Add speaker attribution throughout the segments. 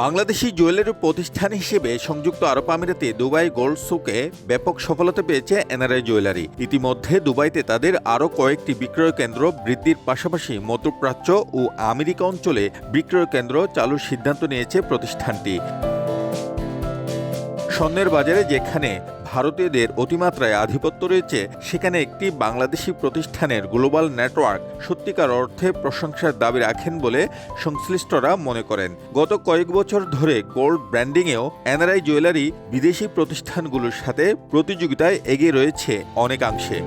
Speaker 1: Bangladeshi jewellery প্রতিষ্ঠান হিসেবে সংযুক্ত আরব আমিরাতে দুবাই গোল্ড সুকে ব্যাপক সফলতা পেয়েছে এনআরআই জুয়েলারি। ইতিমধ্যে দুবাইতে তাদের আরও কয়েকটি বিক্রয় কেন্দ্র বৃদ্ধির পাশাপাশি মধ্যপ্রাচ্য ও আমেরিকা অঞ্চলে বিক্রয় কেন্দ্র চালুর সিদ্ধান্ত নিয়েছে প্রতিষ্ঠানটি। স্বর্ণের বাজারে যেখানে ভারতীয়দের অতিমাত্রায় আধিপত্য রয়েছে, সেখানে একটি বাংলাদেশি প্রতিষ্ঠানের গ্লোবাল নেটওয়ার্ক সত্যিকার অর্থে প্রশংসার দাবি রাখেন বলে সংশ্লিষ্টরা মনে করেন। গত কয়েক বছর ধরে গোল্ড ব্র্যান্ডিংয়েও এনআরআই জুয়েলারি বিদেশি প্রতিষ্ঠানগুলোর সাথে প্রতিযোগিতায় এগিয়ে রয়েছে অনেকাংশে।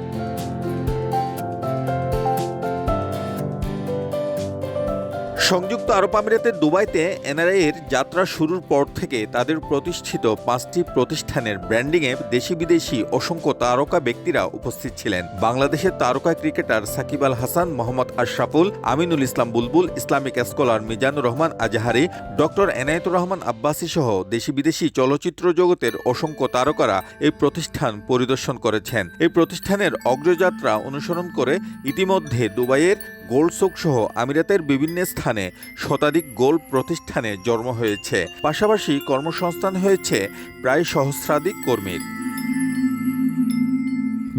Speaker 1: সংযুক্ত আরব আমিরাতের দুবাইতে এনআরআই এর যাত্রা শুরুর পর থেকে তাদের প্রতিষ্ঠিত পাঁচটি প্রতিষ্ঠানের ব্র্যান্ডিংয়ে দেশি বিদেশি অসংখ্য তারকা ব্যক্তিরা উপস্থিত ছিলেন। বাংলাদেশের তারকা cricketer Shakib Al Hasan, Mohammad Ashraful, Aminul Islam Bulbul, Islamic scholar Mizanur Rahman Azhari, doctor Enayetur Rahman Abbasi সহ দেশি বিদেশি চলচ্চিত্র জগতের অসংখ্য তারকারা এই প্রতিষ্ঠান পরিদর্শন করেছেন। এই প্রতিষ্ঠানের অগ্রযাত্রা অনুসরণ করে ইতিমধ্যে দুবাইয়ের গোল্ড সোক সহ আমিরাতের বিভিন্ন স্থানে শতাধিক গোল প্রতিষ্ঠানে জন্ম হয়েছে। পাশাপাশি কর্মসংস্থান হয়েছে প্রায় সহস্রাধিক কর্মীর।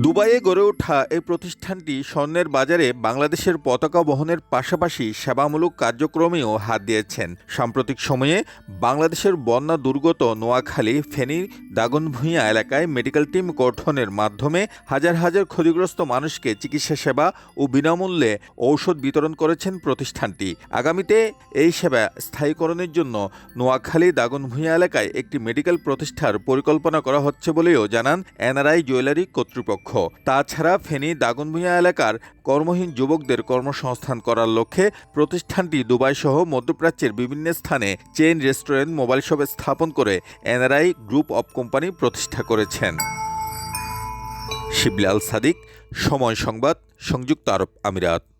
Speaker 1: দুবাইয়ে গড়ে ওঠা এই প্রতিষ্ঠানটি স্বর্ণের বাজারে বাংলাদেশের পতাকা বহনের পাশাপাশি সেবামূলক কার্যক্রমেও হাত দিয়েছেন। সাম্প্রতিক সময়ে বাংলাদেশের বন্যা দুর্গত নোয়াখালী, ফেনী, দাগনভূঞা এলাকায় মেডিকেল টিম গঠনের মাধ্যমে হাজার হাজার ক্ষতিগ্রস্ত মানুষকে চিকিৎসা সেবা ও বিনামূল্যে ঔষধ বিতরণ করেছেন প্রতিষ্ঠানটি। আগামীতে এই সেবা স্থায়ীকরণের জন্য নোয়াখালী, দাগনভূঞা এলাকায় একটি মেডিকেল প্রতিষ্ঠার পরিকল্পনা করা হচ্ছে বলেও জানান এনআরআই জুয়েলারি কর্তৃপক্ষ। তাছাড়া ফেনী দাগনভূঞা এলাকার কর্মহীন যুবকদের কর্মসংস্থান করার লক্ষ্যে প্রতিষ্ঠানটি দুবাই সহ মধ্যপ্রাচ্যের বিভিন্ন স্থানে চেইন রেস্টুরেন্ট, মোবাইল শপ স্থাপন করে এনআরআই গ্রুপ অব কোম্পানি প্রতিষ্ঠা করেছেন। শিবলাল সাদিক, সময় সংবাদ, সংযুক্ত আরব আমিরাত।